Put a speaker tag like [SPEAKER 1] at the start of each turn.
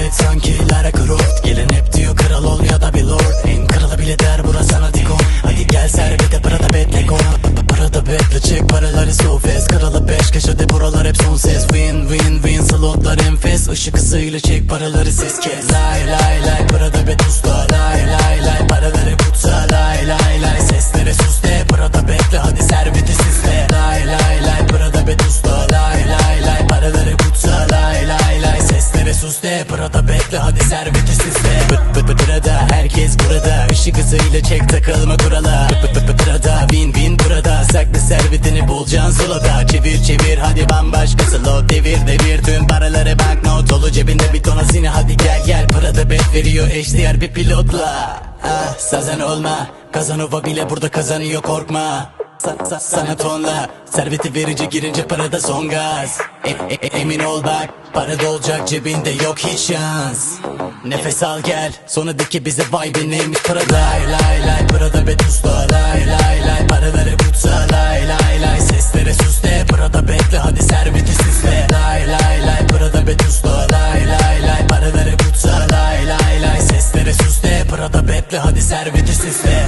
[SPEAKER 1] bet sanki Lara Croft. Gelin hep diyor kral ol ya da bir lord. En kralı bile der burası sana dik on Hadi gel servete Prada betle kon. Prada betle çek paraları so fast Kralı beş köşede buralar hep son ses. Win win win slotlar enfes. Işık hızıyla çek paraları ses kes. Lay lay lay Prada bet usta. Lay lay De Prada bekle hadi serveti sizle Pıt pıt pıt Prada herkes burada. Işık hızıyla çek takılma kurala pıt pıt Prada win win burada. Saklı servetini bulacaksın solada Çevir çevir hadi bambaşka slow Devir devir tüm paraları banknot. Dolu cebinde bir tonasini hadi gel gel. Prada bet veriyor eşdeğer bir pilotla. Ah sazan olma. Kazanova bile burada kazanıyor korkma sana tonla. Serveti verici girince parada son gaz. E, e e Emin ol bak Para dolacak cebinde yok hiç şans. Nefes al gel Sonra de ki bize vay be neymiş para. Lay lay lay Prada be tuzla lay lay lay Paraları kutsa. Lay lay lay Seslere sus de Prada bekle hadi serveti süsle. Lay lay lay Prada be tuzla lay lay lay Paraları kutsa. Lay lay lay Seslere sus de Prada bekle hadi serveti süsle.